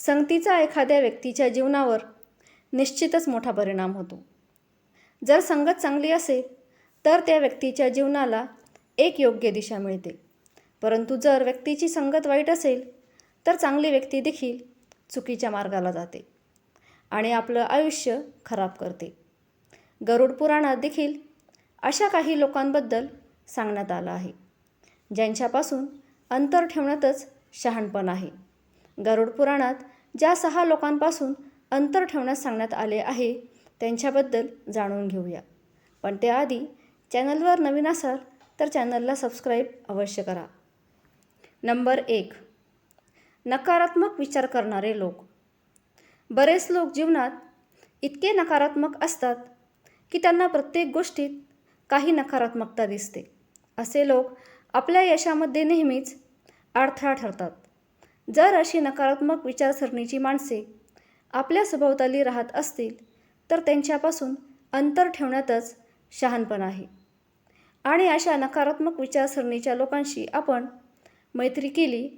संगतीचा एखाद्या व्यक्तीच्या जीवनावर निश्चितच मोठा परिणाम होतो. जर संगत चांगली असेल तर त्या व्यक्तीच्या जीवनाला एक योग्य दिशा मिळते. परंतु जर व्यक्तीची संगत वाईट असेल तर चांगली व्यक्ती देखील चुकीच्या मार्गाला जाते आणि आपलं आयुष्य खराब करते. गरुड पुराणात देखील अशा काही लोकांबद्दल सांगण्यात आलं आहे ज्यांच्यापासून अंतर ठेवण्यातच शहाणपण आहे. गरुड पुराणात ज्या सहा लोकांपासून अंतर ठेवण्यास सांगण्यात आले आहे त्यांच्याबद्दल जाणून घेऊया. पण त्याआधी चॅनलवर नवीन असाल तर चॅनलला सबस्क्राईब अवश्य करा. नंबर एक. नकारात्मक विचार करणारे लोक. बरेच लोक जीवनात इतके नकारात्मक असतात की त्यांना प्रत्येक गोष्टीत काही नकारात्मकता दिसते. असे लोक आपल्या यशामध्ये नेहमीच अडथळा ठरतात. जर अशी नकारात्मक विचारसरणीची माणसे आपल्या सभोवताली राहत असतील तर त्यांच्यापासून अंतर ठेवण्यातच शहाणपण आहे. आणि अशा नकारात्मक विचारसरणीच्या लोकांशी आपण मैत्री केली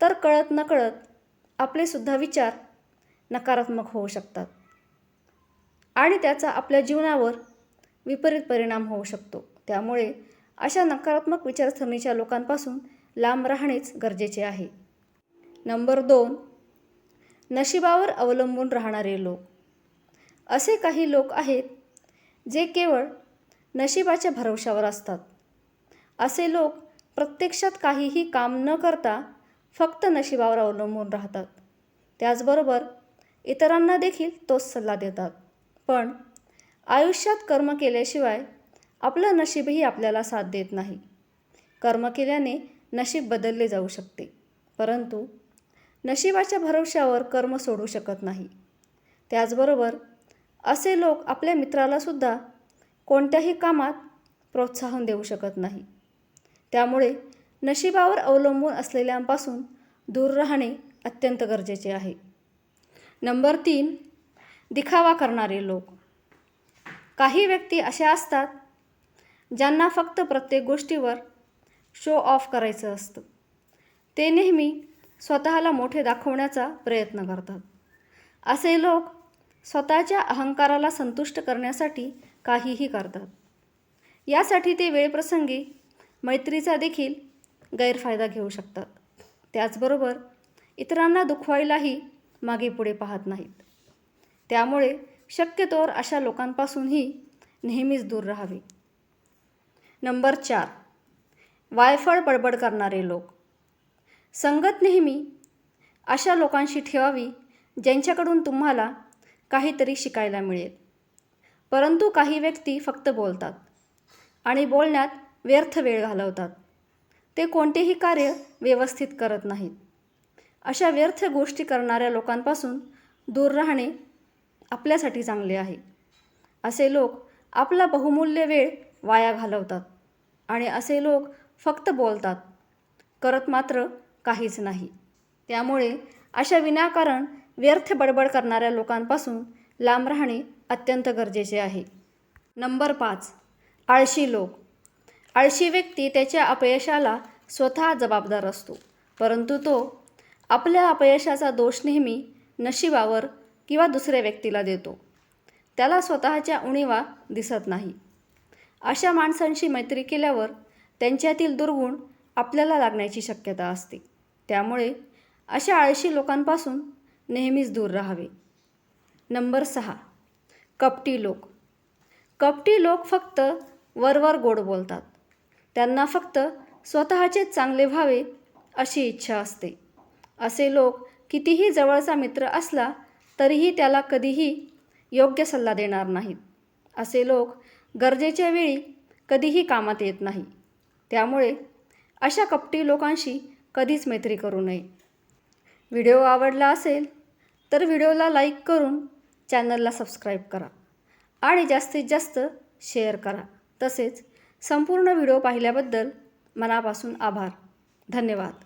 तर कळत नकळत आपलेसुद्धा विचार नकारात्मक होऊ शकतात. आणि त्याचा आपल्या जीवनावर विपरीत परिणाम होऊ शकतो. त्यामुळे अशा नकारात्मक विचारसरणीच्या लोकांपासून लांब राहणेच गरजेचे आहे. नंबर दोन नशिबावर अवलंबून राहणारे लोक. असे काही लोक आहेत जे केवळ नशिबाच्या भरवशावर असतात. असे लोक प्रत्यक्षात काहीही काम न करता फक्त नशिबावर अवलंबून राहतात. त्याचबरोबर इतरांना देखील तोच सल्ला देतात. पण आयुष्यात कर्म केल्याशिवाय आपलं नशीबही आपल्याला साथ देत नाही. कर्म केल्याने नशीब बदलले जाऊ शकते. परंतु नशिबाच्या भरवशावर कर्म सोडू शकत नाही. त्याचबरोबर असे लोक आपल्या मित्रालासुद्धा कोणत्याही कामात प्रोत्साहन देऊ शकत नाही. त्यामुळे नशिबावर अवलंबून असलेल्यांपासून दूर राहणे अत्यंत गरजेचे आहे. नंबर तीन दिखावा करणारे लोक. काही व्यक्ती अशा असतात ज्यांना फक्त प्रत्येक गोष्टीवर शो ऑफ करायचं असतं. ते नेहमी स्वतःला मोठे दाखवण्याचा प्रयत्न करतात. असे लोक स्वतःच्या अहंकाराला संतुष्ट करण्यासाठी काहीही करतात. यासाठी ते वेळप्रसंगी मैत्रीचा देखील गैरफायदा घेऊ शकतात. त्याचबरोबर इतरांना दुखवायलाही मागे पुढे पाहत नाहीत. त्यामुळे शक्यतोवर अशा लोकांपासूनही नेहमीच दूर राहावे. नंबर चार. वायफळ बडबड करणारे लोक. संगत नेहमी अशा लोकांशी ठेवावी ज्यांच्याकडून तुम्हाला काहीतरी शिकायला मिळेल. परंतु काही व्यक्ती फक्त बोलतात आणि बोलण्यात व्यर्थ वेळ घालवतात. ते कोणतेही कार्य व्यवस्थित करत नाहीत. अशा व्यर्थ गोष्टी करणाऱ्या लोकांपासून दूर राहणे आपल्यासाठी चांगले आहे. असे लोक आपला बहुमूल्य वेळ वाया घालवतात आणि असे लोक फक्त बोलतात करत मात्र काहीच नाही. त्यामुळे अशा विनाकारण व्यर्थ बडबड करणाऱ्या लोकांपासून लांब राहणे अत्यंत गरजेचे आहे. नंबर पाच आळशी लोक. आळशी व्यक्ती त्याच्या अपयशाला स्वतः जबाबदार असतो परंतु तो आपल्या अपयशाचा दोष नेहमी नशिबावर किंवा दुसऱ्या व्यक्तीला देतो. त्याला स्वतःच्या उणीवा दिसत नाही. अशा माणसांशी मैत्री केल्यावर त्यांच्यातील दुर्गुण आपल्याला लागण्याची शक्यता असते. त्यामुळे अशा आळशी लोकांपासून नेहमीच दूर राहावे. नंबर सहा. कपटी लोक. कपटी लोक फक्त वरवर गोड बोलतात. त्यांना फक्त स्वतःचे चांगले व्हावे अशी इच्छा असते. असे लोक कितीही जवळचा मित्र असला तरीही त्याला कधीही योग्य सल्ला देणार नाहीत. असे लोक गरजेच्या वेळी कधीही कामात येत नाही. त्यामुळे अशा कपटी लोकांशी कधीच मैत्री करू नये. व्हिडिओ आवडला असेल तर व्हिडिओला लाईक करून चॅनलला सबस्क्राईब करा आणि जास्तीत जास्त शेअर करा. तसेच संपूर्ण व्हिडिओ पाहिल्याबद्दल मनापासून आभार. धन्यवाद.